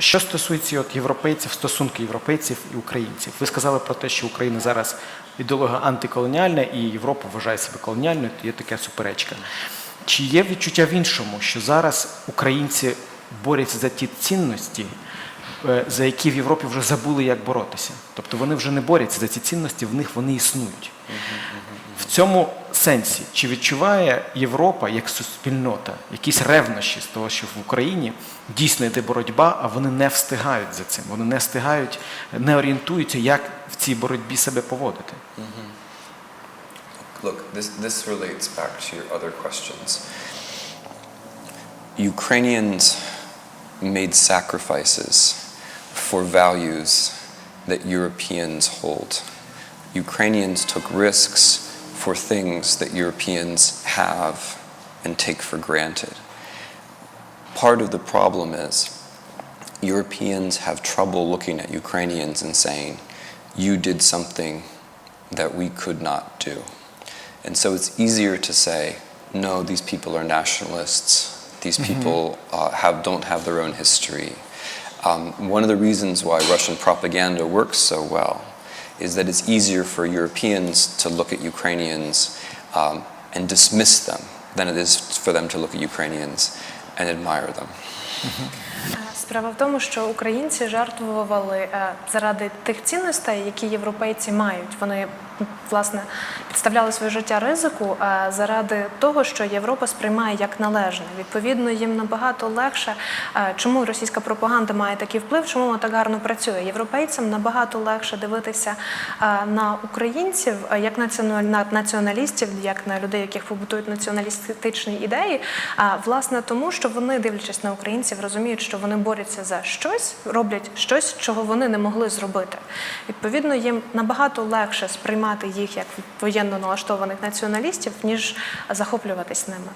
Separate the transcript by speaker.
Speaker 1: Що стосується от європейців, стосунки європейців і українців, ви сказали про те, що Україна зараз ідеологія антиколоніальна і Європа вважає себе колоніальною, то є така суперечка. Чи є відчуття в іншому, що зараз українці борються за ті цінності, за які в Європі вже забули, як боротися? Тобто вони вже не борються за ці цінності, в них вони існують. В цьому сенсі, чи відчуває Європа як суспільнота якісь ревнощі з того, що в Україні дійсно йде боротьба, а вони не встигають за цим, вони не встигають, не орієнтуються, як в цій боротьбі себе поводити?
Speaker 2: Look, this, this relates back to your other questions. Ukrainians made sacrifices for values that Europeans hold. Ukrainians took risks for things that Europeans have and take for granted. Part of the problem is Europeans have trouble looking at Ukrainians and saying, you did something that we could not do. And so it's easier to say, no, these people are nationalists. These people uh, have, don't have their own history. Um, one of the reasons why Russian propaganda works so well is that it's easier for Europeans to look at Ukrainians um, and dismiss them than it is for them to look at Ukrainians and admire them.
Speaker 3: Справа в тому, що українці жертвували е, заради тих цінностей, які європейці мають. Вони власне підставляли своє життя ризику е, заради того, що Європа сприймає як належне. Відповідно, їм набагато легше. е, Чому російська пропаганда має такий вплив? Чому вона так гарно працює? Європейцям набагато легше дивитися е, на українців е, як на націоналістів, як на людей, яких побутують націоналістичні ідеї. А власне тому, що вони, дивлячись на українців, розуміють, що вони борються за щось, роблять щось, чого вони не могли зробити. Відповідно, їм набагато легше сприймати їх як воєнно налаштованих націоналістів, ніж захоплюватись ними.